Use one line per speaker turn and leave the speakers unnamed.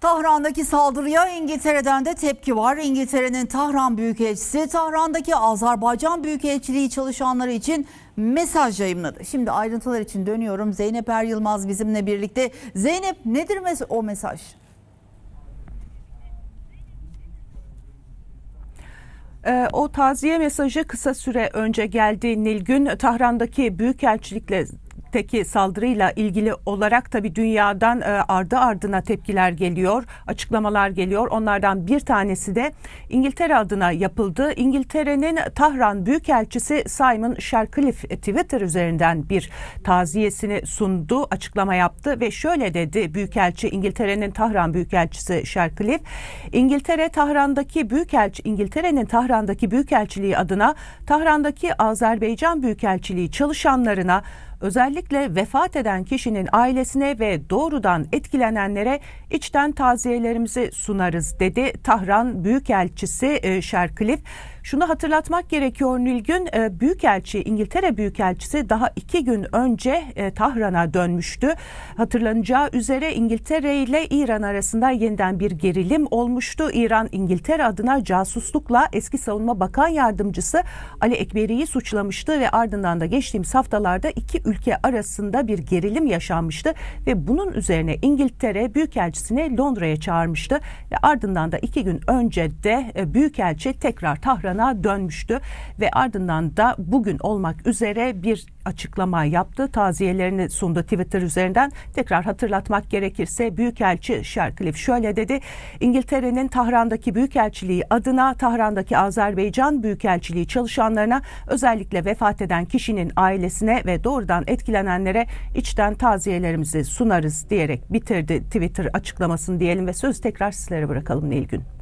Tahran'daki saldırıya İngiltere'den de tepki var. İngiltere'nin Tahran Büyükelçisi Tahran'daki Azerbaycan Büyükelçiliği çalışanları için mesaj yayımladı. Şimdi ayrıntılar için dönüyorum. Zeynep Er Yılmaz bizimle birlikte. Zeynep nedir mes- o mesaj?
Ee, O taziye mesajı kısa süre önce geldi Nilgün. Tahran'daki büyükelçilikle teki saldırıyla ilgili olarak tabi dünyadan e, ardı ardına tepkiler geliyor, açıklamalar geliyor. Onlardan bir tanesi de İngiltere adına yapıldı. İngiltere'nin Tahran Büyükelçisi Simon Shercliffe Twitter üzerinden bir taziyesini sundu, açıklama yaptı ve şöyle dedi Büyükelçi İngiltere'nin Tahran Büyükelçisi Shercliffe, İngiltere Tahran'daki Büyükelçi İngiltere'nin Tahran'daki Büyükelçiliği adına Tahran'daki Azerbaycan Büyükelçiliği çalışanlarına özellikle vefat eden kişinin ailesine ve doğrudan etkilenenlere içten taziyelerimizi sunarız dedi Tahran Büyükelçisi e, Shercliffe. Şunu hatırlatmak gerekiyor Nilgün, e, Büyükelçi, İngiltere Büyükelçisi daha iki gün önce e, Tahran'a dönmüştü. Hatırlanacağı üzere İngiltere ile İran arasında yeniden bir gerilim olmuştu. İran İngiltere adına casuslukla eski Savunma Bakan Yardımcısı Ali Ekberi'yi suçlamıştı ve ardından da geçtiğimiz haftalarda iki ülke arasında bir gerilim yaşanmıştı ve bunun üzerine İngiltere Büyükelçisini Londra'ya çağırmıştı ve ardından da iki gün önce de e, Büyükelçi tekrar Tahran'a dönmüştü ve ardından da bugün olmak üzere bir açıklama yaptı. Taziyelerini sundu Twitter üzerinden. Tekrar hatırlatmak gerekirse Büyükelçi Shercliffe şöyle dedi. İngiltere'nin Tahran'daki Büyükelçiliği adına Tahran'daki Azerbaycan Büyükelçiliği çalışanlarına özellikle vefat eden kişinin ailesine ve doğrudan etkilenenlere içten taziyelerimizi sunarız diyerek bitirdi Twitter açıklamasını diyelim ve söz tekrar sizlere bırakalım Nilgün.